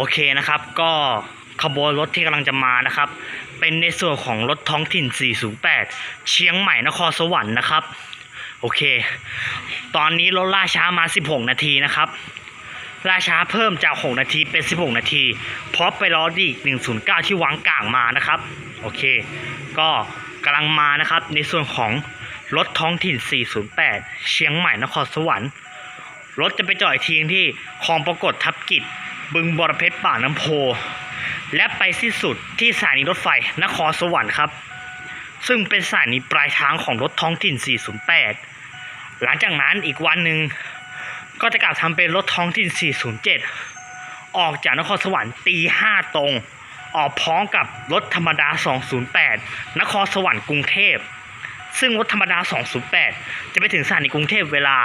โอเคนะครับก็ขบวนรถที่กำลังจะมานะครับ เป็นในส่วนของรถท้องถิ่น 408 เชียงใหม่นครสวรรค์นะครับ โอเค ตอนนี้รถล่าช้ามา 16 นาทีนะครับล่าช้าเพิ่มจาก 6 นาทีเป็น 16 นาที เพราะไปรอดีก109 ที่วางกลางมานะครับ โอเค ก็กำลังมานะครับ ในส่วนของรถท้องถิ่น 408 เชียงใหม่นครสวรรค์รถจะไปจอดอีกทีที่คลองปรากฏทับกิจ บึงบอรเพชรป่าน้ำโพ และไปสิ้นสุดที่สถานีรถไฟนครสวรรค์ครับ ซึ่งเป็นสถานีปลายทางของรถท้องถิ่น 408 หลังจากนั้นอีกวันหนึ่งก็จะกลับทำเป็นรถท้องถิ่น 407 ออกจากนครสวรรค์ตีห้าตรง ออกพร้อมกับรถธรรมดา 208 นครสวรรค์กรุงเทพ ซึ่งรถธรรมดา 208 จะไปถึงสถานีกรุงเทพเวลา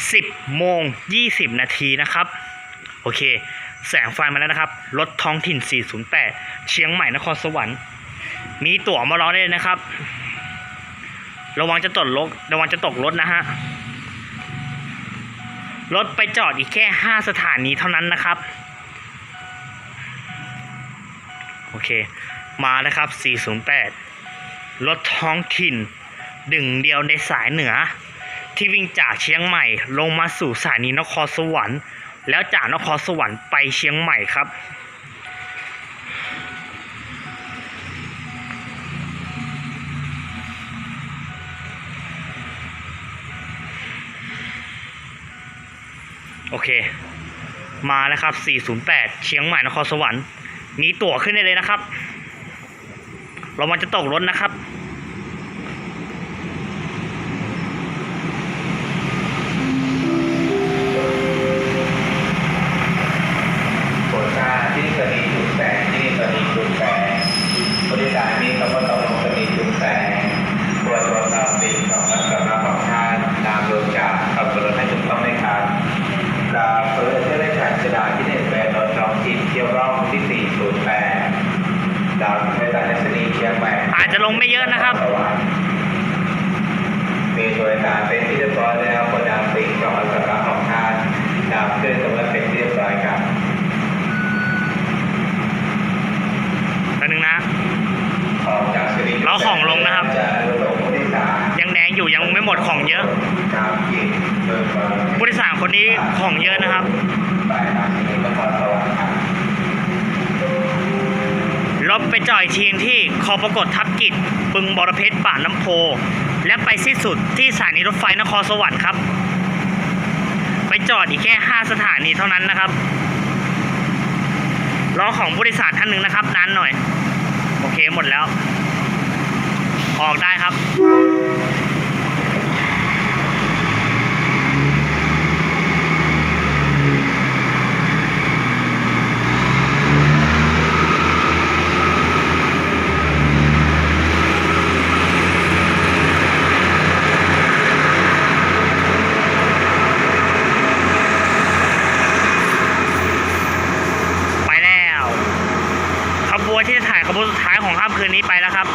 10 โมง 20 นาทีนะครับ โอเค แสงไฟมาแล้วนะครับ รถท้องถิ่น 408 เชียงใหม่นครสวรรค์ มีตั๋วมารอได้เลยนะครับ ระวังจะตกรถระวังจะตกรถนะฮะ รถไปจอดอีกแค่ 5 สถานีเท่านั้นนะครับ โอเค มาแล้วครับ 408 รถท้องถิ่นดึงเดียวในสายเหนือ ที่วิ่งจากเชียงใหม่ลงมาสู่สถานีนครสวรรค์ แล้วจากนครสวรรค์ไปเชียงใหม่ครับ โอเค มาแล้วครับ 408 เชียงใหม่นครสวรรค์ มีตั๋วขึ้นได้เลยนะครับ เรามันจะตกรถนะครับ อาจจะลงไม่เยอะนะครับ มีโดยการเป็นที่เรียบร้อยแล้วคนนำสิ่งของและสำนักของท่านนำขึ้นสำนักเป็นที่เรียบร้อยครับแป๊บนึงนะออกจากสถานีเราของลงนะครับจะลงผู้โดยสารยังแดงอยู่ยังไม่หมดของเยอะตามกิจเบิกบานผู้โดยสารคนนี้ของเยอะนะครับไปทางสถานีนครสวรรค์ครับรถไปจอดอีกทีที่ คอปรากฏทับกิจบึงบรเพชรป่าน้ำโพ และไปสิ้นสุดที่สถานีรถไฟนครสวรรค์ครับ ไปจอดอีกแค่ 5 สถานีเท่านั้นนะครับรอของบริษัทท่านหนึ่งนะครับนานหน่อย โอเคหมดแล้ว ออกได้ครับ ไปแล้ว ขบวนที่จะ ถ่ายขบวนสุดท้ายของค่ำคืนนี้ไปแล้วครับ